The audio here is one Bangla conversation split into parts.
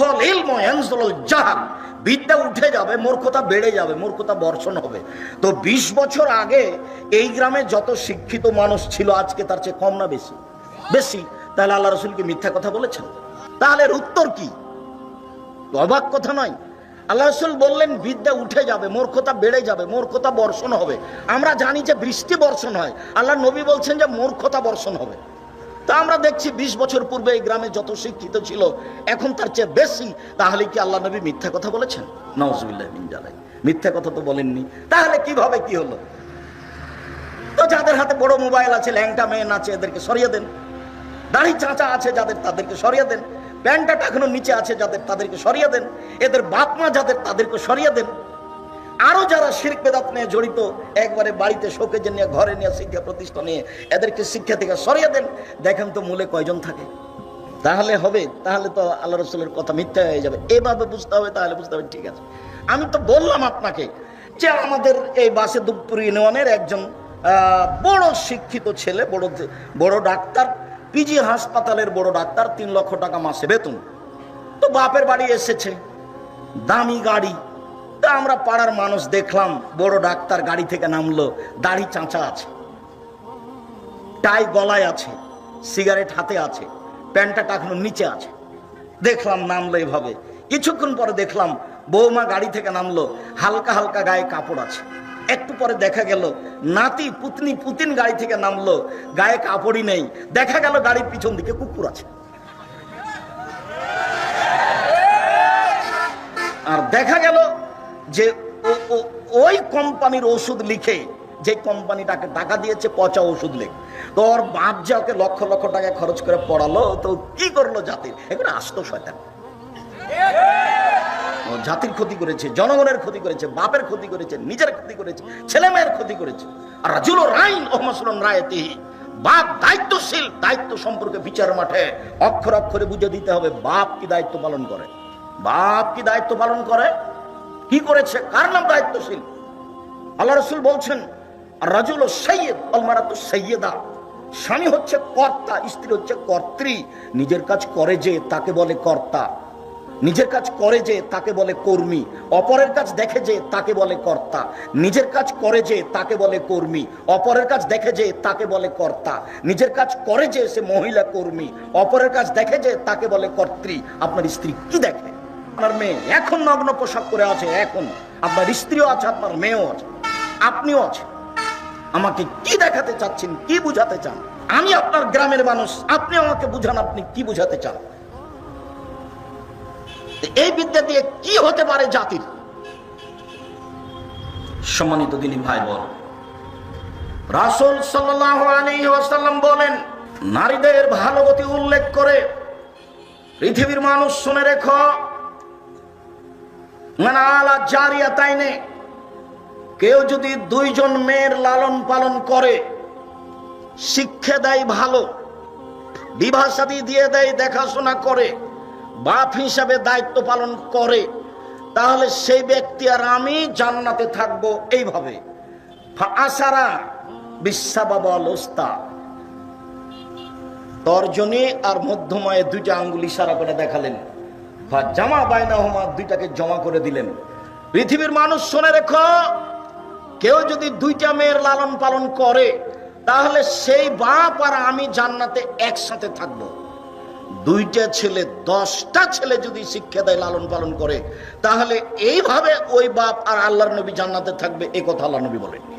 ইয়ানজুলুল জাহাল। বিদ্যা উঠে যাবে, মূর্খতা বেড়ে যাবে, মূর্খতা বর্ষণ হবে। তো ২০ বছর আগে এই গ্রামে যত শিক্ষিত মানুষ ছিল, আজকে তার চেয়ে কম না বেশি? বেশি। তাহলে আল্লাহ রসুলকে মিথ্যা কথা বলেছেন? তাহলে উত্তর কি? অবাক কথা নয়। আল্লাহ রসুল বললেন, বিদ্যা উঠে যাবে, মূর্খতা বেড়ে যাবে, মূর্খতা বর্ষণ হবে। আমরা জানি যে বৃষ্টি বর্ষণ হয়। আল্লাহ নবী বলছেন যে মূর্খতা বর্ষণ হবে। তা আমরা দেখছি ২০ বছর পূর্বে এই গ্রামে যত শিক্ষিত ছিল, এখন তার চেয়ে বেশি। তাহলে কি আল্লাহ নবী মিথ্যা কথা বলেছেন? নওয়াজবিল্লাহ মিথ্যা কথা তো বলেননি। তাহলে কীভাবে কি হলো? তো যাদের হাতে বড় মোবাইল আছে, ল্যাংটা মেয়ে আছে, এদেরকে সরিয়ে দেন। দাড়ি চাঁচা আছে যাদের, তাদেরকে সরিয়ে দেন। প্যান্টটা এখনও নিচে আছে যাদের, তাদেরকে সরিয়ে দেন। এদের বাপ মা যাদের, তাদেরকে সরিয়ে দেন। আরও যারা শির্ক বেদাত নিয়ে জড়িত, একবারে বাড়িতে শোকেজে নিয়ে, ঘরে নিয়ে শিক্ষা প্রতিষ্ঠান নিয়ে এদেরকে শিক্ষা থেকে সরিয়ে দেন। দেখেন তো মূলে কয়জন থাকে। তাহলে হবে, তাহলে তো আল্লাহ রসুলের কথা মিথ্যা হয়ে যাবে। এভাবে বুঝতে হবে, তাহলে বুঝতে হবে, ঠিক আছে। আমি তো বললাম আপনাকে যে আমাদের এই বাসে দুপুর ইউনিয়নের একজন বড় শিক্ষিত ছেলে, বড় বড় ডাক্তার, পিজি হাসপাতালের বড় ডাক্তার, তিন লক্ষ টাকা মাসে বেতন। তো বাপের বাড়ি এসেছে। দামি গাড়ি তা আমরা পাড়ার মানুষ দেখলাম, বড় ডাক্তার গাড়ি থেকে নামলো, দাড়ি চাঁচা আছে, টাই গলায় আছে, সিগারেট হাতে আছে, প্যান্টটা টাকানোর নিচে আছে। দেখলাম নামলো এভাবে। কিছুক্ষণ পরে দেখলাম বৌমা গাড়ি থেকে নামলো, হালকা হালকা গায়ে কাপড় আছে। একটু পরে দেখা গেল, নাতি, পুতনি, পুতিন গাড়ি থেকে নামলো, গায়ে কাপড়ই নেই। দেখা গেল গাড়ির পিছন দিকে কুকুর আছে। আর দেখা গেল যে ওই কোম্পানির ওষুধ লিখে যে কোম্পানিটাকে টাকা দিয়েছে, পচা ওষুধ লিখে। তো ওর বাপ যে ওকে লক্ষ লক্ষ টাকা খরচ করে পড়ালো, তো কি করল জাতির? এগুলো আসতো শয়তান। জাতির ক্ষতি করেছে, জনগণের ক্ষতি করেছে, বাপের ক্ষতি করেছে, নিজের ক্ষতি করেছে ছেলে মেয়ের ক্ষতি করেছে। আর রাজুল রাইন রায়তিহি বাপ দায়িত্বশীল, দায়িত্ব সম্পর্কে বিচার মাঠে অক্ষর অক্ষরে বুঝে দিতে হবে, বাপ কি দায়িত্ব পালন করে? বাপ কি দায়িত্ব পালন করে? কি করেছে? কার নাম দায়িত্বশীল? আল্লাহ রসুল বলছেন রাজুল ও সৈয়দ অলমারাত সৈয়দা স্বামী হচ্ছে কর্তা, স্ত্রী হচ্ছে কর্ত্রী। নিজের কাজ করে যে, তাকে বলে কর্তা। নিজের কাজ করে যে, তাকে বলে কর্মী। অপরের কাজ দেখে যে, তাকে বলে কর্তা। নিজের কাজ করে যে, তাকে বলে কর্মী। অপরের কাজ দেখে যে, তাকে বলে কর্তা। নিজের কাজ করে যে, সে মহিলা কর্মী। অপরের কাজ দেখে যে, তাকে বলে কর্ত্রী। আপনার স্ত্রী কি দেখে? আপনার মেয়ে এখন নগ্ন পোশাক করে আছে, এখন। আপনার স্ত্রীও আছে, আপনার মেয়েও আছে, আপনিও আছেন। আমাকে কি দেখাতে চাচ্ছেন, কি বুঝাতে চান? আমি আপনার গ্রামের মানুষ, আপনি আমাকে বুঝান আপনি কি বুঝাতে চান? এই বিদ্যা দিয়ে কি হতে পারে জাতির? সম্মানিত দিনী ভাই বল রাসুল ওয়াসাল্লাম বলেন, নারীদের ভালো গতি উল্লেখ করে পৃথিবীর মানুষ শুনে রেখো মানে আলা জারিয়া তাইনে কেউ যদি দুইজন মেয়ের লালন পালন করে, শিক্ষা দেয় ভালো, বিবাহ দিয়ে দেয়, দেখাশোনা করে, বাপ হিসাবে দায়িত্ব পালন করে, তাহলে সেই ব্যক্তি আর আমি জান্নাতে থাকব এইভাবে। আসারা বিশ্বাবাবল ওস্তা তর্জনী আর মধ্যময়ে দুইটা আঙ্গুল ইশারা করে দেখালেন। ফা জামা বায়না হোমা দুইটাকে জমা করে দিলেন। পৃথিবীর মানুষ শুনে রেখো, কেউ যদি দুইটা মেয়ের লালন পালন করে, তাহলে সেই বাপ আর আমি জান্নাতে একসাথে থাকব। দুইটা ছেলে, দশটা ছেলে যদি শিক্ষা দেয়, লালন পালন করে, তাহলে এইভাবে ওই বাপ আর আল্লাহর নবী জান্নাতে থাকবে এই কথা আল্লাহ নবী বলেননি।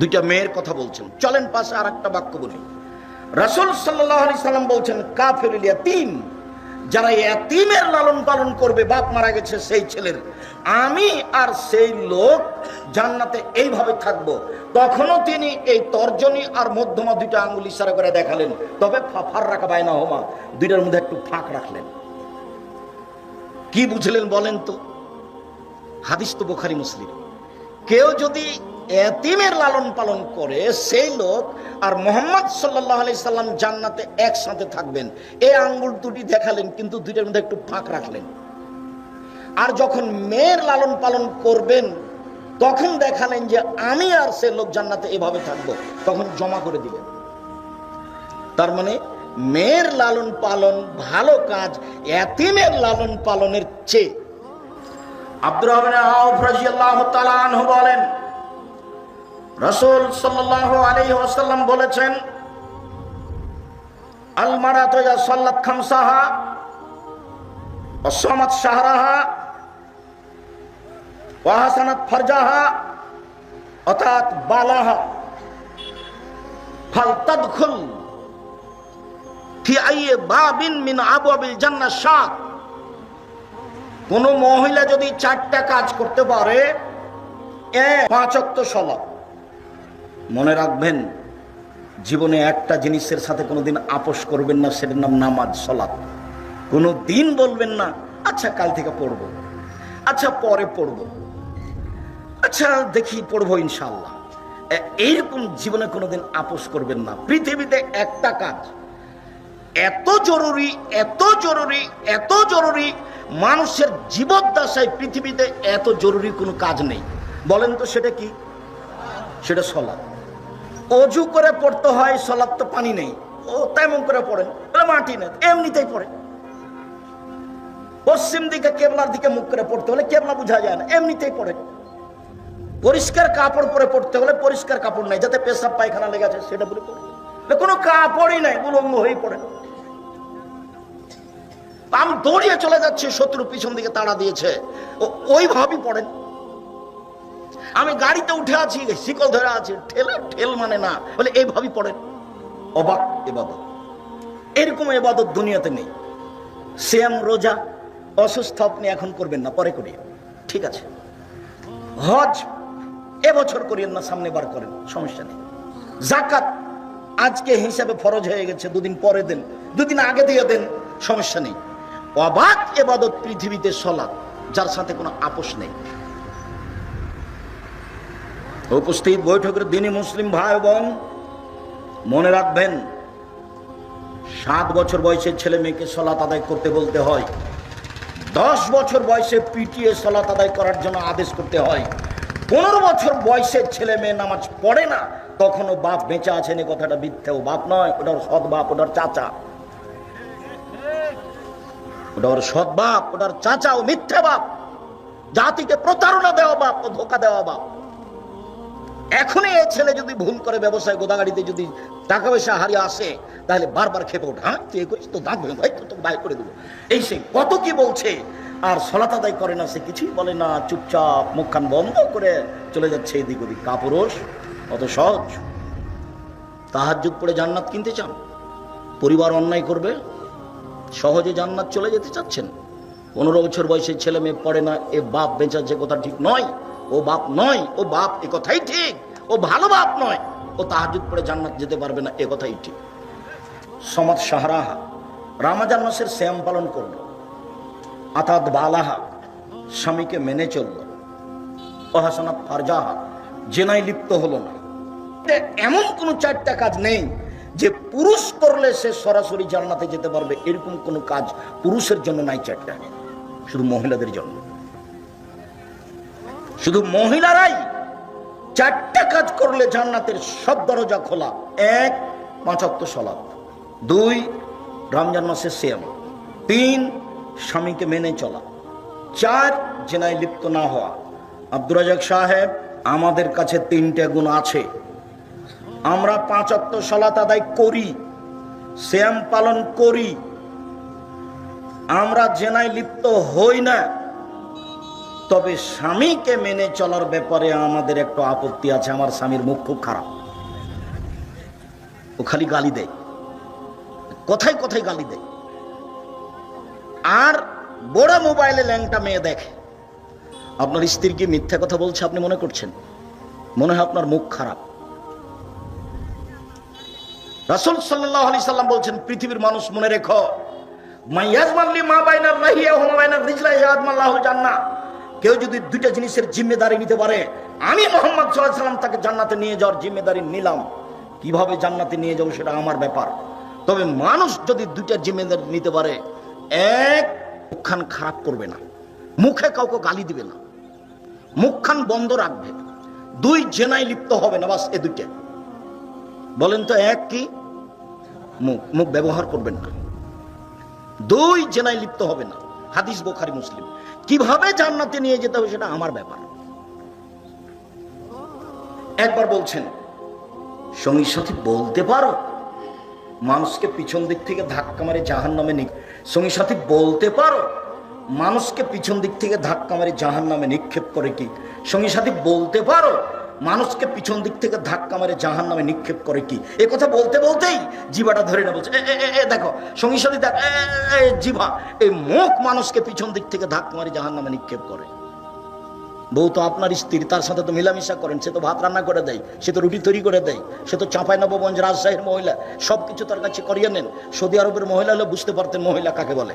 দুইটা মেয়ের কথা বলছেন। চলেন পাশে আর একটা বাক্য বলি। রাসুল সাল্লাহ সাল্লাম বলছেন কাফের তিন যারা এতিমের লালন পালন করবে, বাপ মারা গেছে সেই ছেলের। আমি আর সেই লোক জান্নাতে এইভাবে থাকব। তখনও তিনি এই তর্জনী আর মধ্যমা দুইটা আঙ্গুল ইশারা করে দেখালেন। তবে ফাফার রাখা বায়না হোমা, দুইটার মধ্যে একটু ফাঁক রাখলেন। কি বুঝলেন বলেন তো? হাদিস তো বোখারি মুসলিম। কেউ যদি এতিমের লালন পালন করে সেই লোক আর মোহাম্মদ সাল্লাহ আলি সাল্লাম জান্নাতে একসাথে থাকবেন। এই আঙ্গুল দুটি দেখালেন, কিন্তু দুইটার মধ্যে একটু ফাঁক রাখলেন। আর যখন মেয়ের লালন পালন করবেন, তখন দেখালেন যে আমি আর সে লোক জান্নাতে এভাবে থাকব। তখন জমা করে দিলেন। তার মানে মেয়ের লালন পালন ভালো কাজ, এতিমের লালন পালনের চেয়ে। আব্দুর রহমান বলেন রাসূল সাল্লাল্লাহু আলাইহি ওয়াসাল্লাম বলেছেন আল মারাতু ইযা খামসাহা ওয়া সামাত শাহরাহা ওয়া হাসানাত ফারজাহা অর্থাৎ বালাহা। ফালতাদখুল ফি আইয়ে বাবিন মিন আবওয়াবিল জান্নাহ শাক কোন মহিলা যদি চারটা কাজ করতে পারে পাঁচক্ত সলা মনে রাখবেন, জীবনে একটা জিনিসের সাথে কোনোদিন আপোষ করবেন না, সেটার নাম নামাজ, সলাৎ। কোনো দিন বলবেন না আচ্ছা কাল থেকে পড়ব। আচ্ছা পরে পড়ব। আচ্ছা দেখি পড়ব ইনশাল্লাহ এইরকম জীবনে কোনোদিন আপোষ করবেন না। পৃথিবীতে একটা কাজ। এত জরুরি এত জরুরি এত জরুরি, মানুষের জীবদ্দশায় পৃথিবীতে এত জরুরি কোনো কাজ নেই। বলেন তো সেটা কি? সেটা সলাৎ। অজু করে পড়তে হয়, সলাৎ তো পানি নেই। ও তেমন করে পড়েন মাটি নেই, এমনিতেই পড়ে। পশ্চিম দিকে কেবলার দিকে মুখ করে পড়তে হলে কেবলা বোঝা যায় না, এমনিতেই পড়ে। পরিষ্কার কাপড় পরে পড়তে হলে পরিষ্কার কাপড় নাই, যাতে পেশাব পায়খানা লেগে আছে, সেটা বলে পড়ে। কোনো কাপড়ই নাই, উলঙ্গ হয়ে পড়ে। আমি দৌড়িয়ে চলে যাচ্ছি, শত্রু পিছন দিকে তাড়া দিয়েছে। ওইভাবেই পড়েন। আমি গাড়িতে উঠে আছি, শিকল ধরে আছি, ঠেলা, ঠেল মানে না। বলে এইভাবেই পড়েন অবাক এবাদত এরকম এবাদত দুনিয়াতে নেই। শ্যাম, রোজা, অসুস্থ আপনি এখন করবেন না, পরে করিয়ে ঠিক আছে। হজ এবছর করিয়েন না, সামনে বার করেন, সমস্যা নেই। জাকাত আজকে হিসাবে ফরজ হয়ে গেছে, দুদিন পরে দেন, দুদিন আগে দিয়ে দেন, সমস্যা নেই। অবাক এবাদত পৃথিবীতে সলাৎ যার সাথে কোনো আপোষ নেই। উপস্থিত বৈঠকের দিনই মুসলিম ভাই বোন, মনে রাখবেন, সাত বছর বয়সের ছেলে মেয়েকে সলাত আদায় করতে বলতে হয়। দশ বছর বয়সে পিটিএ সলাত আদায় করার জন্য আদেশ করতে হয়। পনেরো বছর বয়সের ছেলে মেয়ে নামাজ পড়ে না, তখনও বাপ বেঁচে আছেন, এ কথাটা মিথ্যে ও বাপ নয় ওটার সৎ বাপ ওটার চাচা। ওটার সৎ বাপ ওটার চাচা ও মিথ্যে বাপ। জাতিকে প্রতারণা দেওয়া বাপ ও ধোকা দেওয়া বাপ। এখনই এই ছেলে যদি ভুল করে ব্যবসায় গোদাগাড়িতে যদি টাকা পয়সা হারিয়ে আসে, তাহলে বারবার খেপে ওঠে। হ্যাঁ তুই করিস তো ভেঙে ভাই তোকে বাই করে দেবো। এই সে কত কি বলছে, আর সলাত আদায় করে না, সে কিছুই বলে না, চুপচাপ মুখখান বন্ধ করে চলে যাচ্ছে এদিক ওদিক। কাপুরুষ, অত সহজ। তাহার যুগ পড়ে জান্নাত কিনতে চান? পরিবার অন্যায় করবে? সহজে জান্নাত চলে যেতে চাচ্ছেন? পনেরো বছর বয়সের ছেলে মেয়ে পড়ে না, এ বাপ বেঁচার যে কথা ঠিক নয়। ও বাপ নয়, ও বাপ এ কথাই ঠিক, ও ভালো বাপ নয়, ও তাহাজুদ পড়ে জান্নাত যেতে পারবে না, এ কথাই ঠিক। সমাজ সাহারাহা, রামাজান মাসের শ্যাম পালন করল। আতাদ বালাহা, স্বামীকে মেনে চলল। অহাসানাত ফারজাহা, জেনায় লিপ্ত হলো না। এমন কোন চারটা কাজ নেই যে পুরুষ করলে সে সরাসরি জান্নাতে যেতে পারবে, এরকম কোনো কাজ পুরুষের জন্য নাই চারটা। শুধু মহিলাদের জন্য। শুধু মহিলারাই চারটা কাজ করলে জান্নাতের সব দরজা খোলা। এক পাঁচাত্ত সলাপ দুই, রমজান মাসের সেম তিন, স্বামীকে মেনে চলা। চার, জেনায় লিপ্ত না হওয়া। আব্দুর রাজাক সাহেব, আমাদের কাছে তিনটে গুণ আছে। আমরা পাঁচ অক্ত সলাত আদায় করি শ্যাম পালন করি। আমরা জেনায় লিপ্ত হই না। তবে স্বামীকে মেনে চলার ব্যাপারে আমাদের একটু আপত্তি আছে, আমার স্বামীর মুখ খুব খারাপ। ও খালি গালি দেয়। কোথায় কোথায় গালি দেয়। আর বড় মোবাইলে ল্যাংটা মেয়ে দেখে। আপনার স্ত্রী কি মিথ্যা কথা বলছে আপনি মনে করছেন? মনে হয় আপনার মুখ খারাপ। রাসুল সাল্লাহ আলি সাল্লাম বলছেন, পৃথিবীর মানুষ মনে রেখো, মাইয়াজমাল্লি মা বাইনার রাহিয়া হুমা বাইনার রিজলা জান্নাহ। কেউ যদি দুইটা জিনিসের জিম্মেদারি নিতে পারে, আমি মোহাম্মদ সাল্লাহ সাল্লাম তাকে জান্নাতে নিয়ে যাওয়ার জিম্মেদারি নিলাম। কীভাবে জান্নাতে নিয়ে যাব সেটা আমার ব্যাপার। তবে মানুষ যদি দুইটা জিম্মেদারি নিতে পারে, এক, মুখখান খারাপ করবে না। মুখে কাউকে গালি দিবে না। মুখখান বন্ধ রাখবে। দুই, জেনায় লিপ্ত হবে না, বাস এ দুইটা। বলেন তো এক কি? মুখ মুখ ব্যবহার করবেন না। দুই, জেনায় লিপ্ত হবে না। হাদিস বোখারি, মুসলিম। কীভাবে জান্নাতে নিয়ে যেতে হবে সেটা আমার ব্যাপার। একবার বলছেন, সঙ্গীর সাথে বলতে পারো? মানুষকে পিছন দিক থেকে ধাক্কা মারে জাহান নামে সঙ্গীর সাথে বলতে পারো? মানুষকে পিছন দিক থেকে ধাক্কা মারে জাহান নামে নিক্ষেপ করে কি? সঙ্গীর সাথী বলতে পারো? মানুষকে পিছন দিক থেকে ধাক্কা মারে জাহান নামে নিক্ষেপ করে কি? এ কথা বলতে বলতেই জিভাটা ধরে না বলছে দেখো, সঙ্গী সাথী, দেখ জিভা, এই মুখ মানুষকে পিছন দিক থেকে ধাক্কা মারে জাহান নামে নিক্ষেপ করে। বউ তো আপনার স্ত্রী, তার সাথে তো মিলামিশা করেন, সে তো ভাত রান্না করে দেয়, সে তো রুটি তৈরি করে দেয়, সে তো চাঁপাই নবগঞ্জ রাজশাহীর মহিলা সব কিছু তার কাছে করিয়ে নেন। সৌদি আরবের মহিলা হলে বুঝতে পারতেন মহিলা কাকে বলে।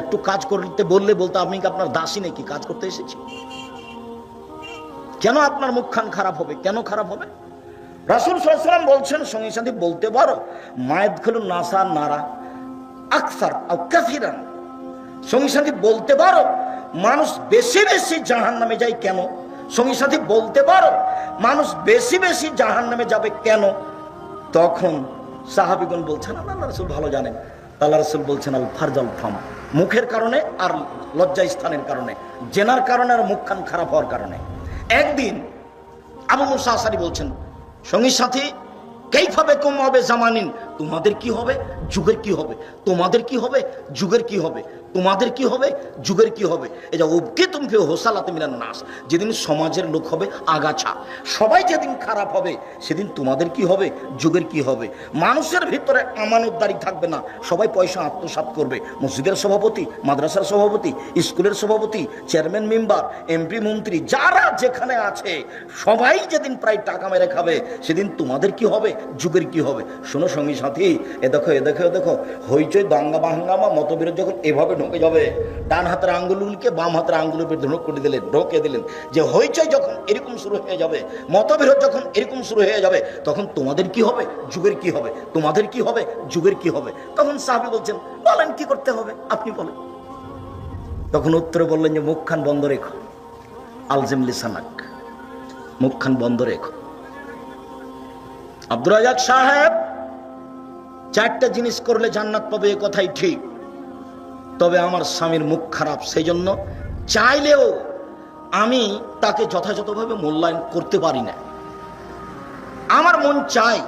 একটু কাজ করতে বললে বলতো আমি কি আপনার দাসী নাকি? কাজ করতে এসেছি কেন আপনার মুখখান খারাপ হবে? কেন খারাপ হবে? রাসুল সাল্লাম বলছেন, সঙ্গে সাথে, বলতে পারো, মায়ের খেলুন নাসা, নারা, আকসার কাফিরান সঙ্গী সাথী, বলতে পারো, মানুষ বেশি বেশি জাহান নামে যায় কেন? সঙ্গী সাথী, বলতে পারো, মানুষ বেশি বেশি জাহান নামে যাবে কেন? তখন সাহাবিগণ বলছেন, আল্লাহ রসুল ভালো জানেন। আল্লাহ রসুল বলছেন, আল ফারজাল ফাম। মুখের কারণে আর লজ্জা স্থানের কারণে, জেনার কারণে আর মুখখান খারাপ হওয়ার কারণে। একদিন আবু মুসা আসারি বলছেন, সঙ্গী সাথী কেইভাবে কম হবে জামানিন? তোমাদের কি হবে? যুগের কি হবে? তোমাদের কি হবে? যুগের কি হবে? তোমাদের কি হবে? যুগের কি হবে? এই যে উবকে তুমি হোসালাতে মিলান নাস। যেদিন সমাজের লোক হবে, আগাছা। সবাই যেদিন খারাপ হবে, সেদিন তোমাদের কি হবে? যুগের কি হবে? মানুষের ভিতরে আমানতদারি থাকবে না। সবাই পয়সা আত্মসাৎ করবে। মসজিদের সভাপতি, মাদ্রাসার সভাপতি, স্কুলের সভাপতি, চেয়ারম্যান মেম্বার, এমপি, মন্ত্রী, যারা যেখানে আছে, সবাই যেদিন প্রায় টাকা মেরে খাবে, সেদিন তোমাদের কি হবে? যুগের কি হবে? শোনো সঙ্গী সাথী, এ দেখো এ দেখো এ দেখো। হইচই, দাঙ্গা, বাহাঙ্গামা, মতবিরোধ যখন এভাবে ঢুকে যাবে, ডান হাতের আঙ্গুলগুলিকে বাম হাতের আঙ্গুলের উপর ঢোক করে দিলেন, ঢোকে দিলেন। যে হইচই যখন এরকম শুরু হয়ে যাবে, মতবিরোধ যখন এরকম শুরু হয়ে যাবে, তখন তোমাদের কি হবে? যুগের কি হবে? তোমাদের কি হবে? যুগের কি হবে? তখন সাহাবি বলছেন, বলেন কি করতে হবে? আপনি বলেন। তখন উত্তরে বললেন যে, মুখখান বন্ধ রেখো। আলজিম লিসানাক, মুখখান বন্ধ রেখো। আব্দুল রাজাক সাহেব, চারটা জিনিস করলে জান্নাত পাবে, এ কথাই ঠিক। তবে আমার স্বামীর মুখ খারাপ সেই জন্য চাইলেও আমি তাকে যথাযথভাবে মূল্যায়ন করতে পারি না। আমার মন চাই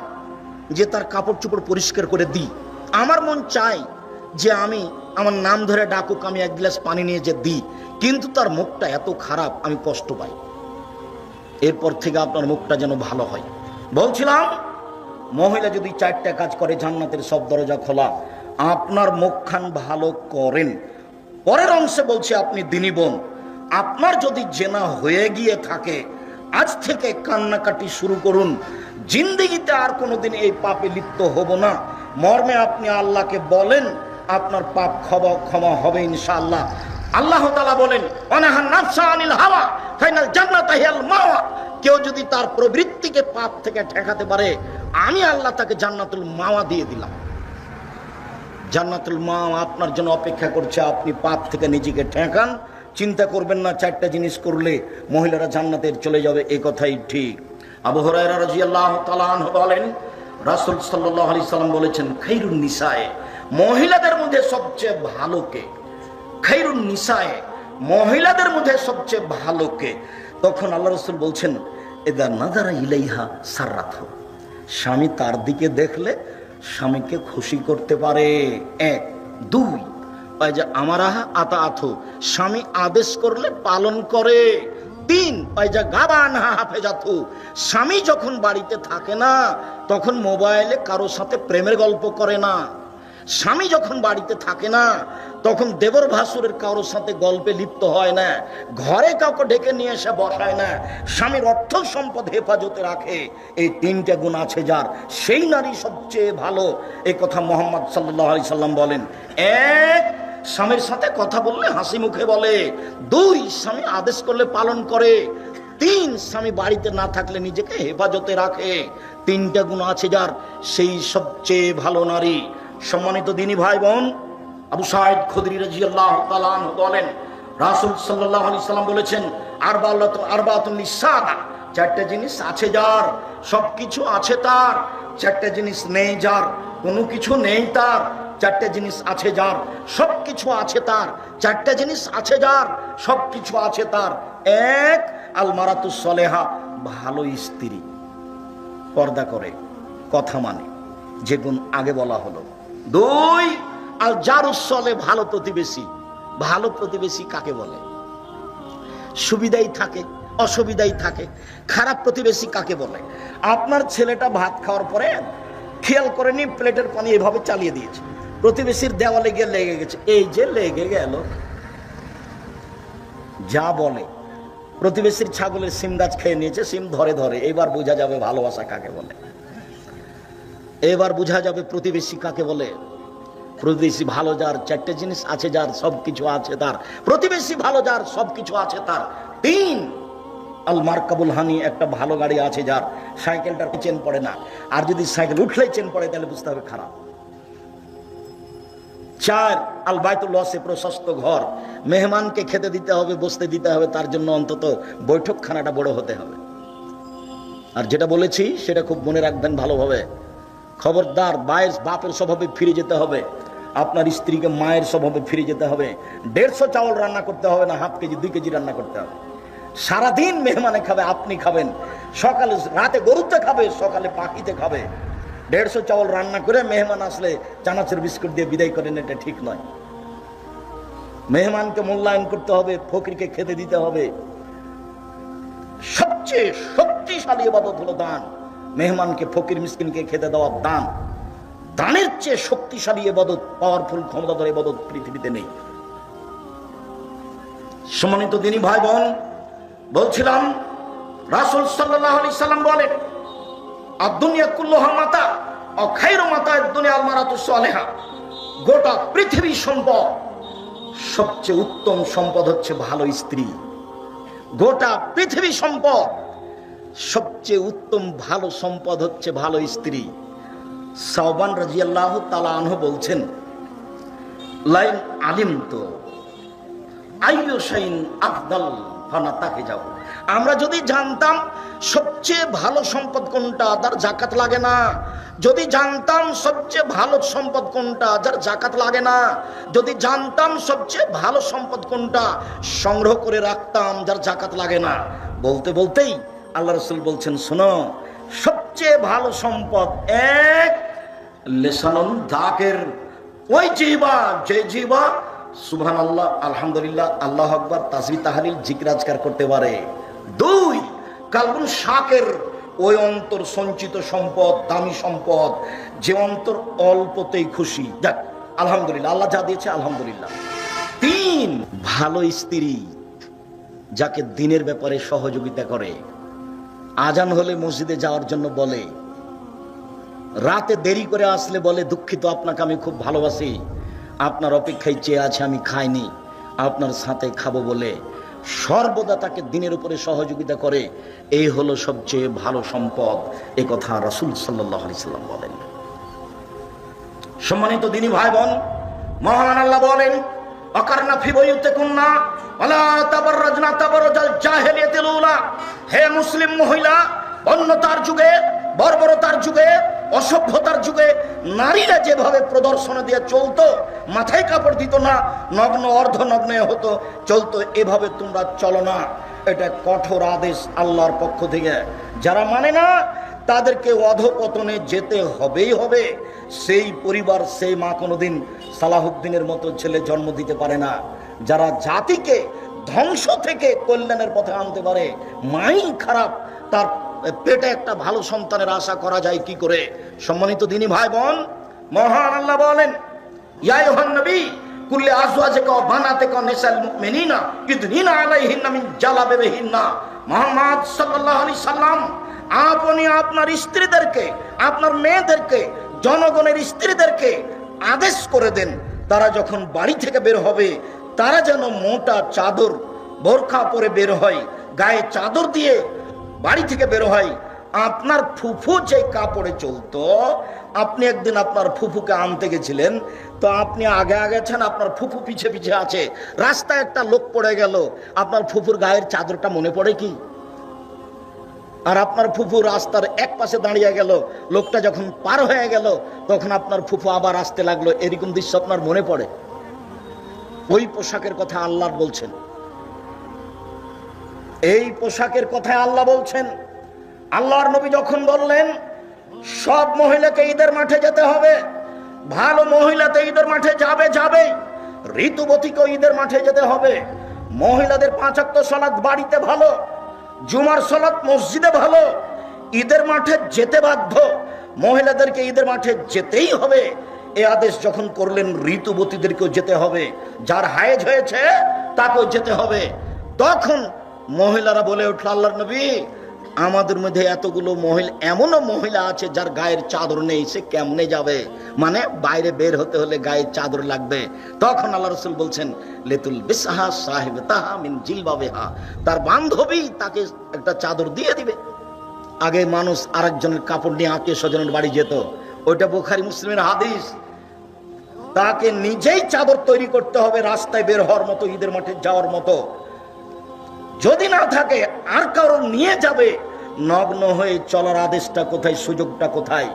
যে তার কাপড় চোপড় পরিষ্কার করে দিই। আমার মন চাই যে আমি আমার নাম ধরে ডাকুক, আমি এক গ্লাস পানি নিয়ে যে দিই। কিন্তু তার মুখটা এত খারাপ, আমি কষ্ট পাই। এরপর থেকে আপনার মুখটা যেন ভালো হয়। বলছিলাম, মহিলা যদি চারটা কাজ করে, জান্নাতের সব দরজা খোলা। আপনার মুখখান ভালো করেন। পরের অংশে বলছে আপনি দিনী বোন, আপনার যদি জেনা হয়ে গিয়ে থাকে, আজ থেকে কান্নাকাটি শুরু করুন। জিন্দিগিতে আর কোনোদিন এই পাপে লিপ্ত হব না। মর্মে আপনি আল্লাহকে বলেন, আপনার পাপ ক্ষমা ক্ষমা হবে ইনশাআল্লাহ। আল্লাহ তালা বলেন অনাহান নাফসা আনিল হাওয়া, ফাইনাল জান্নাত হিয়াল মাওয়া। কেউ যদি তার প্রবৃত্তিকে পাপ থেকে ঠেকাতে পারে, আমি আল্লাহ তাকে জান্নাতুল মাওয়া দিয়ে দিলাম। জান্নাতুল মা আপনার জন্য অপেক্ষা করছে, আপনি পাপ থেকে নিজেকে ঠেকান। চিন্তা করবেন না, চারটা জিনিস করলে মহিলারা জান্নাতের চলে যাবে এই কথাই ঠিক। আবু হরাইরা রাদিয়াল্লাহু তাআলা আনহু বলেন, রাসূল সাল্লাল্লাহু আলাইহি সাল্লাম বলেছেন, খাইরুন নিসায়ে, মহিলাদের মধ্যে সবচেয়ে ভালো কে? খাইরুন নিসায়ে, মহিলাদের মধ্যে সবচেয়ে ভালো কে? তখন আল্লাহ রসুল বলছেন এদা নাদারা ইলাইহা সার্রাথ স্বামী তার দিকে দেখলে স্বামীকে খুশি করতে পারে। এক। দুই, ওই যে আমার আহা আতা আথো, স্বামী আদেশ করলে পালন করে। তিন, ওই যে হাফে হাফেজাথু, স্বামী যখন বাড়িতে থাকে না, তখন মোবাইলে কারোর সাথে প্রেমের গল্প করে না। স্বামী যখন বাড়িতে থাকে না, তখন দেবর ভাসুরের কারোর সাথে গল্পে লিপ্ত হয় না, ঘরে কাউকে ডেকে নিয়ে এসে বসায় না, স্বামীর অর্থ সম্পদ হেফাজতে রাখে। এই তিনটা গুণ আছে যার, সেই নারী সবচেয়ে ভালো। এই কথা মোহাম্মদ সাল্লাহ আলি সাল্লাম বলেন, এক, স্বামীর সাথে কথা বললে হাসি মুখে বলে, দুই, স্বামী আদেশ করলে পালন করে, তিন, স্বামী বাড়িতে না থাকলে নিজেকে হেফাজতে রাখে। তিনটা গুণ আছে যার, সেই সবচেয়ে ভালো নারী। সম্মানিত দিনী ভাই বোন আবু সাইদ খুদরি রাজিয়াল্লাহ তালান বলেন, রাসুল সাল্লাহ আলি সাল্লাম বলেছেন আরবাত আরবাতুন নিসাদা, চারটে জিনিস আছে যার সব কিছু আছে তার, চারটে জিনিস নেই যার, কোনো কিছু নেই তার, চারটে জিনিস আছে যার সব কিছু আছে তার, চারটে জিনিস আছে যার সব কিছু আছে তার, এক আলমারাতুস সলেহা, ভালো স্ত্রী, পর্দা করে, কথা মানে যে গুণ আগে বলা হলো। দুই, আল জারুসলে ভালো প্রতিবেশী। ভালো প্রতিবেশী কাকে বলে? সুবিধাই থাকে, অসুবিধাই থাকে। খারাপ প্রতিবেশী কাকে বলে? আপনার ছেলেটা ভাত খাওয়ার পরে খেয়াল করেনি, প্লেটের পানি এভাবে চালিয়ে দিয়েছে। প্রতিবেশীর দেওয়ালে গিয়ে লেগে গেছে। এই যে লেগে গেল। যা বলে। প্রতিবেশীর ছাগলের সিম গাছ খেয়ে নিয়েছে, সিম ধরে ধরে। এবার বোঝা যাবে ভালোবাসা কাকে বলে। এবার বোঝা যাবে প্রতিবেশী কাকে বলে। প্রতিবেশী ভালো যার, চারটে জিনিস আছে যার সব কিছু আছে তার। প্রতিবেশী ভালো যার সব কিছু আছে তার। তিন আল মার্কাবুল হানি একটা ভালো গাড়ি আছে যার, সাইকেলটার চেন পড়ে না। আর যদি সাইকেল উঠলেই চেন পড়ে, তাহলে বুঝতে হবে খারাপ। চার আল বাইতুল লসে প্রশস্ত ঘর। মেহমানকে খেতে দিতে হবে, বসতে দিতে হবে, তার জন্য অন্তত বৈঠকখানাটা বড় হতে হবে। আর যেটা বলেছি, সেটা খুব মনে রাখবেন ভালোভাবে। খবরদার মায়ের বাপের স্বভাবে ফিরে যেতে হবে। আপনার স্ত্রীকে মায়ের স্বভাবে ফিরে যেতে হবে। দেড়শো চাউল রান্না করতে হবে না, হাফ কেজি, দুই কেজি রান্না করতে হবে। সারাদিন মেহমানে খাবে, আপনি খাবেন। সকালে, রাতে গরুতে খাবে, সকালে পাখিতে খাবে। দেড়শো চাউল রান্না করে মেহমান আসলে চানাচুর বিস্কুট দিয়ে বিদায় করেন, এটা ঠিক নয়। মেহমানকে মূল্যায়ন করতে হবে, ফকিরকে খেতে দিতে হবে। সবচেয়ে শক্তিশালী এবাদত হলো দান। মেহমানকে, ফকির মিসকিনকে খেতে দেওয়ার দান। দানের চেয়ে শক্তিশালী এবাদত পাওয়ারফুল ক্ষমতাধর এবাদত পৃথিবীতে নেই। সম্মানিত দিনী ভাই বোন বলছিলাম, রাসুল সাল্লাহ আলি সাল্লাম বলেন আর দুনিয়া কুল্লোহা মাতা অখাইর মাতা দুনিয়া আলমারাতু সালেহা। গোটা পৃথিবী সম্পদ, সবচেয়ে উত্তম সম্পদ হচ্ছে ভালো স্ত্রী। গোটা পৃথিবী সম্পদ সবচেয়ে উত্তম ভালো সম্পদ হচ্ছে ভালো স্ত্রী। সাহবান রাজিয়াল্লাহ তালা আনহ বলছেন, লাইন আলিম তো, আইয়ো শাইন আফদাল ফানা তাকে যাও। আমরা যদি জানতাম সবচেয়ে ভালো সম্পদ কোনটা, তার জাকাত লাগে না। যদি জানতাম সবচেয়ে ভালো সম্পদ কোনটা যার জাকাত লাগে না। যদি জানতাম সবচেয়ে ভালো সম্পদ কোনটা, সংগ্রহ করে রাখতাম যার জাকাত লাগে না। বলতে বলতেই আল্লাহ রসুল বলছেন, শোনো, সবচেয়ে ভালো সম্পদ এক লেসানন দাকের ওই জিবা যে জিবা সুবহান আল্লাহ আলহামদুলিল্লাহ, আল্লাহ আকবর, তাসবি তাহালিল জিকরাজকার করতে পারে। দুই কালবুন শাকের ওই অন্তর সঞ্চিত সম্পদ, দামি সম্পদ, যে অন্তর অল্পতেই খুশি। যাক আলহামদুলিল্লাহ, আল্লাহ যা দিয়েছে, আলহামদুলিল্লাহ। তিন, ভালো স্ত্রী, যাকে দিনের ব্যাপারে সহযোগিতা করে। আজান হলে মসজিদে যাওয়ার জন্য বলে। রাতে দেরি করে আসলে বলে, দুঃখিত, আপনাকে আমি খুব ভালোবাসি। আপনার অপেক্ষায় চেয়ে আছে, আমি খাইনি। আপনার সাথে খাব বলে সর্বদা তাকে দিনের উপরে সহযোগিতা করে। এই হলো সবচেয়ে ভালো সম্পদ। এ কথা রাসুল সাল্লাম বলেন। সম্মানিত দিনী ভাই বোন, মহান আল্লাহ বলেন অকারনা ফিবইতে কুন্না হে মুসলিম মহিলা অন্যতার যুগে, বর্বরতার যুগে, অসভ্যতার যুগে নারীরা যেভাবে প্রদর্শন দিয়ে চলতো, মাথায় কাপড় দিত না, নগ্ন অর্ধ নগ্ন হতো, চলতো, এভাবে তোমরা চলো না। এটা কঠোর আদেশ আল্লাহর পক্ষ থেকে। যারা মানে না, তাদেরকে অধপতনে যেতে হবেই হবে। সেই পরিবার, সেই মা কোনোদিন সালাহুদ্দিনের মতো ছেলে জন্ম দিতে পারে না। যারা জাতিকে ধ্বংস থেকে কল্যাণের পথে আনতে পারে মাই খারাপ, তার পেটে একটা ভালো সন্তানের আশা করা যায় কি করে? সম্মানিত দিনী ভাই বোন মহান আল্লাহ বলেন, ইয়া নবী, কুল্লে মুহাম্মদ সাল্লাল্লাহু আলাইহি সাল্লাম, আপনি আপনার স্ত্রীদেরকে, আপনার মেয়েদেরকে, জনগণের স্ত্রীদেরকে আদেশ করে দেন, তারা যখন বাড়ি থেকে বের হবে তারা যেন মোটা চাদর বোরখা পরে বের হয়, গায়ে চাদর দিয়ে বাড়ি থেকে বের হয়। আপনার ফুফু যে কাপড়ে চলতো, আপনি একদিন আপনার ফুফুকে আনতে গেছিলেন, তো আপনি আগে আগেছেন আপনার ফুফু পিছে পিছে আছে। রাস্তায় একটা লোক পড়ে গেল, আপনার ফুফুর গায়ের চাদরটা মনে পড়ে কি? আর আপনার ফুফু রাস্তার এক পাশে দাঁড়িয়ে গেল, লোকটা যখন পার হয়ে গেল, তখন আপনার ফুফু আবার আসতে লাগল, এরকম দৃশ্য আপনার মনে পড়ে? ওই পোশাকের কথা আল্লাহ বলছেন। এই পোশাকের কথা আল্লাহ বলছেন। আল্লাহর নবী যখন বললেন, সব মহিলাকে ঈদের মাঠে যেতে হবে, ভালো মহিলাতে ঈদের মাঠে যাবে যাবে ঋতুবতীকে ঈদের মাঠে যেতে হবে। মহিলাদের পাঁচাক্ত সলাদ বাড়িতে ভালো, জুমার সলাৎ মসজিদে ভালো, ঈদের মাঠে যেতে বাধ্য, মহিলাদেরকে ঈদের মাঠে যেতেই হবে। এ আদেশ যখন করলেন, ঋতুবতীদেরকেও যেতে হবে। যার হায়েজ হয়েছে, তাকেও যেতে হবে। তখন মহিলারা বলে উঠল, আল্লাহর নবী, আমাদের মধ্যে এতগুলো মহিলা, এমনও মহিলা আছে যার গায়ের চাদর নেই, সে কেমনে যাবে? মানে বাইরে বের হতে হলে গায়ের চাদর লাগবে। তখন আল্লাহ রসুল বলছেন, লেতুল বিসাহা সাহেব তাহা মিন জিলবাবেহা। তার বান্ধবী তাকে একটা চাদর দিয়ে দিবে। আগে মানুষ আরেকজনের কাপড় নিয়ে আত্মীয় স্বজনের বাড়ি যেত। ওইটা বুখারি মুসলিমের হাদিস। তাকে নিজেই চাদর তৈরি করতে হবে, রাস্তায় বের হওয়ার মতো, ঈদের মাঠে যাওয়ার মতো। যদি না থাকে, আর কারও নিয়ে যাবে, নগ্ন হয়ে চলার আদেশটা কোথায়, সুযোগটা কোথায়?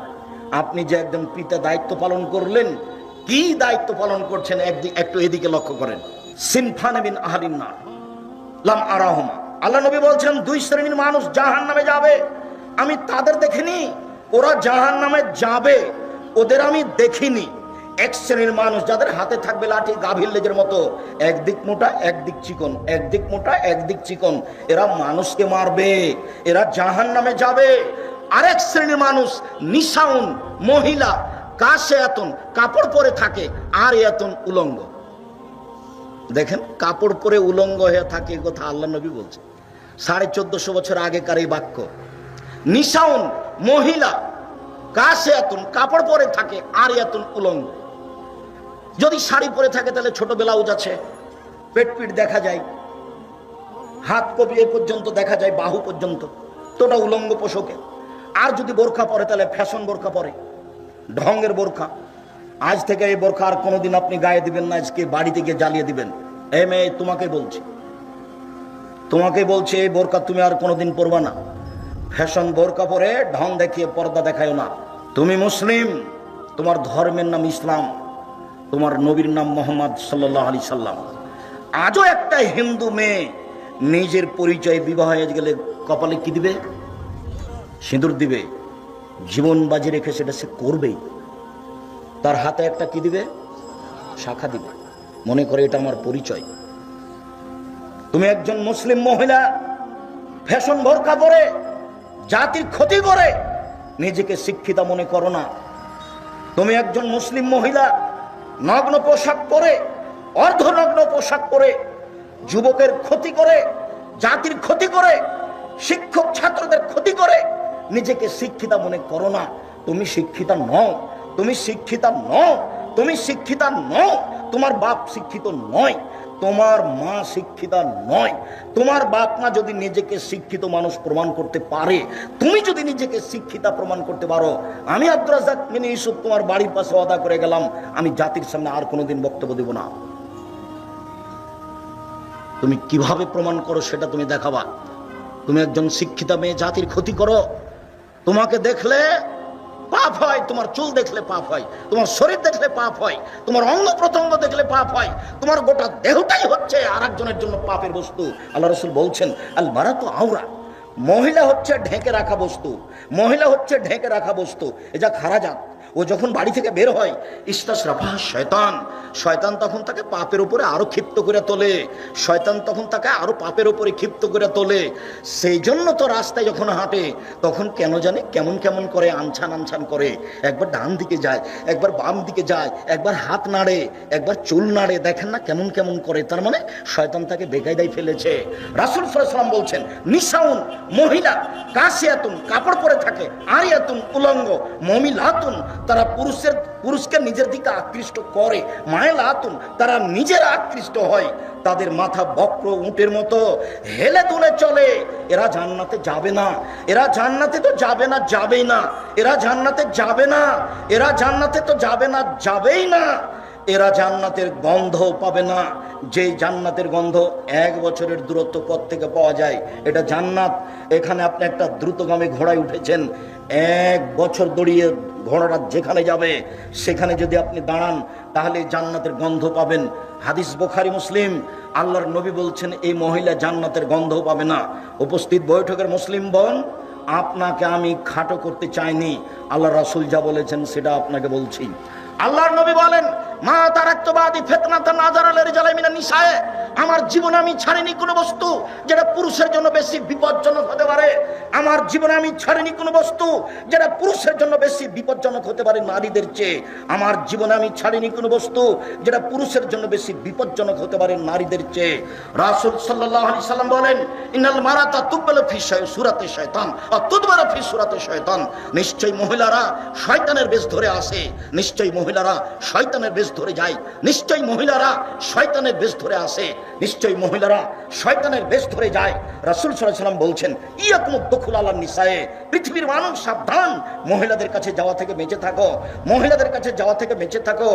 আপনি যে একজন পিতা দায়িত্ব পালন করলেন, কি দায়িত্ব পালন করছেন একদিক একটু এদিকে লক্ষ্য করেন। সিনফান লাম আরাহমা। আল্লাহ নবী বলছেন, দুই শ্রেণির মানুষ জাহান নামে যাবে। আমি তাদের দেখিনি। ওরা জাহান নামে যাবে, ওদের আমি দেখিনি। এক শ্রেণির মানুষ যাদের হাতে থাকবে লাঠি গাভীর লেজের মতো, একদিক মোটা, একদিক চিকন, একদিক মোটা, একদিক চিকন। এরা মানুষকে মারবে, এরা জাহান নামে যাবে। আরেক শ্রেণির মানুষ নিশাউন, মহিলা, কাশে এতন, কাপড় পরে থাকে, আর এতন উলঙ্গ। দেখেন, কাপড় পরে উলঙ্গ হয়ে থাকে কথা আল্লাহ নবী বলছে সাড়ে চোদ্দশো বছর আগেকার এই বাক্য। নিশাউন মহিলা কাশে এতন কাপড় পরে থাকে আর এতন উলঙ্গ। যদি শাড়ি পরে থাকে, তাহলে ছোট ব্লাউজ আছে। পেট পিট দেখা যায়। হাত কবি এ পর্যন্ত দেখা যায়, বাহু পর্যন্ত। তোটা উলঙ্গ পোশাকে। আর যদি বোরখা পরে, তাহলে ফ্যাশন বোরখা পরে। ঢঙ্গের বোরখা। আজ থেকে এই বোরখা আর কোনোদিন আপনি গায়ে দিবেন না, আজকে বাড়িতে গিয়ে জ্বালিয়ে দিবেন। এ মেয়ে, তোমাকে বলছি। তোমাকে বলছে, এই বোরখা তুমি আর কোনোদিন পরবা না। ফ্যাশন বোরকা পরে ঢং দেখিয়ে পর্দা দেখায় না। তুমি মুসলিম, তোমার ধর্মের নাম ইসলাম, তোমার নবীর নাম মোহাম্মদ সাল্লাহ আলি সাল্লাম। আজও একটা হিন্দু মেয়ে নিজের পরিচয় বিবাহ হয়ে গেলে কপালে কি দিবে? সিঁদুর দিবে। জীবন বাজি রেখে সেটা সে করবেই। তার হাতে একটা কি দিবে? শাখা দিবে। মনে করে এটা আমার পরিচয়। তুমি একজন মুসলিম মহিলা, ফ্যাশন ভরকা পরে জাতির ক্ষতি করে, নিজেকে শিক্ষিতা মনে করো না। তুমি একজন মুসলিম মহিলা নগ্ন পোশাক পরে, অর্ধনগ্ন পোশাক পরে, যুবকের ক্ষতি করে, জাতির ক্ষতি করে, শিক্ষক ছাত্রদের ক্ষতি করে, নিজেকে শিক্ষিতা মনে করো না। তুমি শিক্ষিতা নও, তুমি শিক্ষিতা নও, তুমি শিক্ষিতা নও, তোমার বাপ শিক্ষিত নয়। তোমার মা শিক্ষিতা নয়। তোমার বাপ মা যদি নিজেকে শিক্ষিত মানুষ প্রমাণ করতে পারে, তুমি যদি নিজেকে শিক্ষিতা প্রমাণ করতে পারো, আমি আব্দুল রাজাক মিনি ইউসুফ তোমার বাড়ির পাশে অদা করে গেলাম, আমি জাতির সামনে আর কোনোদিন বক্তব্য দেব না। তুমি কীভাবে প্রমাণ করো সেটা তুমি দেখাবা। তুমি একজন শিক্ষিতা মেয়ে, জাতির ক্ষতি করো। তোমাকে দেখলে পাপ হয়, তোমার চুল দেখলে পাপ হয়, তোমার শরীর দেখলে পাপ হয়, তোমার অঙ্গ প্রত্যঙ্গ দেখলে পাপ হয়, তোমার গোটা দেহটাই হচ্ছে আর একজনের জন্য পাপের বস্তু। আল্লাহ রসুল বলছেন, আল মারা তো আওরা। মহিলা হচ্ছে ঢেকে রাখা বস্তু, মহিলা হচ্ছে ঢেকে রাখা বস্তু। এ যা খারা যাক ও যখন বাড়ি থেকে বের হয় ইস্তাস রাফা শয়তান। শয়তান তখন তাকে পাপের উপরে আরও ক্ষিপ্ত করে তোলে। শয়তান তখন তাকে আরও পাপের উপরে ক্ষিপ্ত করে তোলে। সেই জন্য তো রাস্তায় যখন হাঁটে, তখন কেন জানে কেমন কেমন করে আনছান আনছান করে। একবার ডান দিকে যায়, একবার বাম দিকে যায়, একবার হাত নাড়ে, একবার চুল নাড়ে, দেখেন না কেমন কেমন করে। তার মানে শয়তান তাকে বেকায়দায় ফেলেছে। রাসুল সাল্লাম বলছেন নিশাউন মহিলা, কাশিয়াতুন, কাপড় পরে থাকে, আরিয়াতুন, উলঙ্গ, মমিলাতুন তারা পুরুষের, পুরুষকে নিজের দিকে আকৃষ্ট করে। মায়ের আতুন, তারা নিজেরা আকৃষ্ট হয়। তাদের মাথা বক্র উঁটের মতো, হেলে দুলে চলে। এরা জান্নাতে যাবে না। এরা জান্নাতে তো যাবে না, যাবেই না। এরা জান্নাতে যাবে না। এরা জান্নাতে তো যাবে না, যাবেই না। এরা জান্নাতের গন্ধ পাবে না। যে জান্নাতের গন্ধ এক বছরের দূরত্ব পথ থেকে পাওয়া যায়, এটা জান্নাত। এখানে আপনি একটা দ্রুতগামী ঘোড়ায় উঠেছেন। এক বছর দড়িয়ে ঘোড়াটা যেখানে যাবে, সেখানে যদি আপনি দাঁড়ান, তাহলে জান্নাতের গন্ধ পাবেন। হাদিস বোখারি, মুসলিম। আল্লাহর নবী বলছেন, এই মহিলা জান্নাতের গন্ধ পাবে না। উপস্থিত বৈঠকের মুসলিম বন, আপনাকে আমি খাটো করতে চাইনি। আল্লাহ রাসুল যা বলেছেন, সেটা আপনাকে বলছি। আল্লাহর নবী বলেন মা আমার জীবনে আমি ছাড়িনি কোনো বস্তু যেটা পুরুষের জন্য বেশি বিপজ্জনক হতে পারে। আমার জীবনে আমি ছাড়িনি কোনো বস্তু যেটা পুরুষের জন্য বেশি বিপজ্জনক হতে পারে নারীদের চেয়ে। আমার জীবনে আমি ছাড়িনি কোনো বস্তু যেটা পুরুষের জন্য বেশি বিপজ্জনক হতে পারে নারীদের চেয়ে। রাসূল আলাইহি সাল্লাম বলেন ইনাল মারাতা তুকবালু ফি সুরাতে শয়তান আর তুদবারা ফি সুরাতে শয়তান। নিশ্চয়ই মহিলারা শয়তানের বেশ ধরে আসে। নিশ্চয়ই মহিলারা শয়তানের বেশ ধরে যায় নিশ্চয়ই মহিলারা শয়তানের বেশ ধরে আসে, নিশ্চয়ই মহিলারা শয়তানের বেশ ধরে যায়। রাসূল সাল্লাম বলছেন, ইয়াকুমুদ দুখুল আলান নিসায়ে পৃথিবীর মানুষ সাবধান, মহিলাদের কাছে যাওয়া থেকে বেঁচে থাকো, মহিলাদের কাছে যাওয়া থেকে বেঁচে থাকো,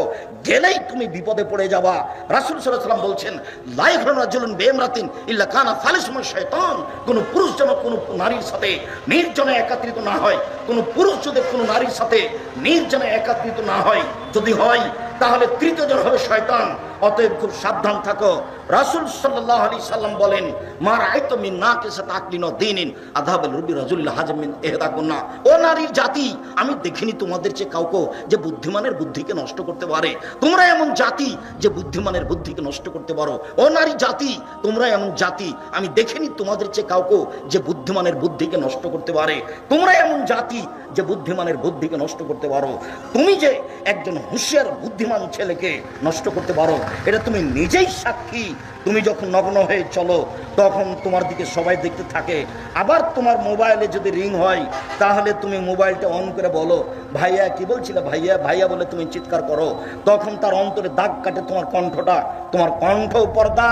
গেলেই তুমি বিপদে পড়ে যাবা। রাসূল সাল্লাম বলছেন লাইফ রাজুলুন বেমরাতিন ইল্লা কানা ফালিসমুল শয়তান কোন পুরুষ যেন কোন নারীর সাথে নির্জনে একাত্রিত না হয়, কোন পুরুষ যদি কোন নারীর সাথে নির্জনে একাত্রিত না হয়, যদি হয় তাহলে তৃতীয় জন হবে শয়তান। অতএব খুব সাবধান থাকো। রাসূল সাল্লাল্লাহু আলাইহি সাল্লাম বলেন মার আইতো মিন নাকিসা তাকলিন দিনিন আযাবাল রুবি রাজুল্লাহ হাজমিন এহদা কন্যা ও নারীর জাতি, আমি দেখিনি তোমাদের চেয়ে কাউকে যে বুদ্ধিমানের বুদ্ধিকে নষ্ট করতে পারে। তোমরা এমন জাতি যে বুদ্ধিমানের বুদ্ধিকে নষ্ট করতে পারো। ও নারী জাতি, তোমরা এমন জাতি, আমি দেখিনি তোমাদের চেয়ে কাউকে যে বুদ্ধিমানের বুদ্ধিকে নষ্ট করতে পারে। তোমরা এমন জাতি যে বুদ্ধিমানের বুদ্ধিকে নষ্ট করতে পারো। তুমি যে একজন হুঁশিয়ার, বুদ্ধিমান ছেলেকে নষ্ট করতে পারো, এটা তুমি নিজেই সাক্ষী তুমি যখন নগ্ন হয়ে চলো, তখন তোমার দিকে সবাই দেখতে থাকে। আবার তোমার মোবাইলে যদি রিং হয়, তাহলে তুমি মোবাইলটা অন করে বলো, ভাইয়া, কি বলছিলে ভাইয়া? ভাইয়া বলে, তুমি চিৎকার করো। তখন তার অন্তরে দাগ কাটে তোমার কণ্ঠটা। তোমার কণ্ঠ পর্দা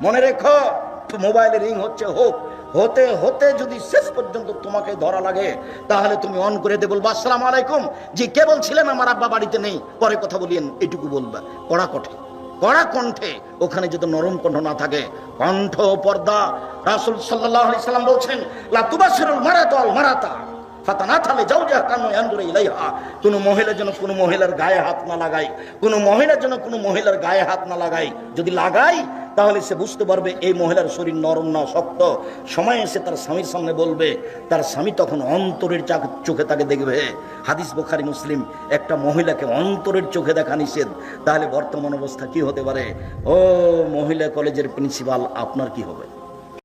মনে রেখো, মোবাইলে রিং হচ্ছে হোক। হতে হতে যদি শেষ পর্যন্ত তোমাকে ধরা লাগে, তাহলে তুমি অন করে দে বলবা, আসসালাম আলাইকুম। জি, কে বলছিলেন? আমার আব্বা বাড়িতে নেই। পরে কথা বলিয়েন, এটুকু বলবা। কড়া কঠে কড়া কণ্ঠে ওখানে যদি নরম কণ্ঠ না থাকে, কণ্ঠ পর্দা রাসুল সাল্লাহ ইসলাম বলছেন লাতুবাসের মারাতাল মারাতা। ফাতানা কোনো মহিলা যেন কোনো মহিলার গায়ে হাত না লাগায় কোনো মহিলা যেন কোনো মহিলার গায়ে হাত না লাগায় যদি লাগাই, তাহলে সে বুঝতে পারবে এই মহিলার শরীর নরম না শক্ত। সময় এসে তার স্বামীর সামনে বলবে, তার স্বামী তখন অন্তরের চোখে তাকে দেখবে। হাদিস বোখারি, মুসলিম, একটা মহিলাকে অন্তরের চোখে দেখা নিষেধ। তাহলে বর্তমান অবস্থা কি হতে পারে? ও মহিলা কলেজের প্রিন্সিপাল, আপনার কি হবে?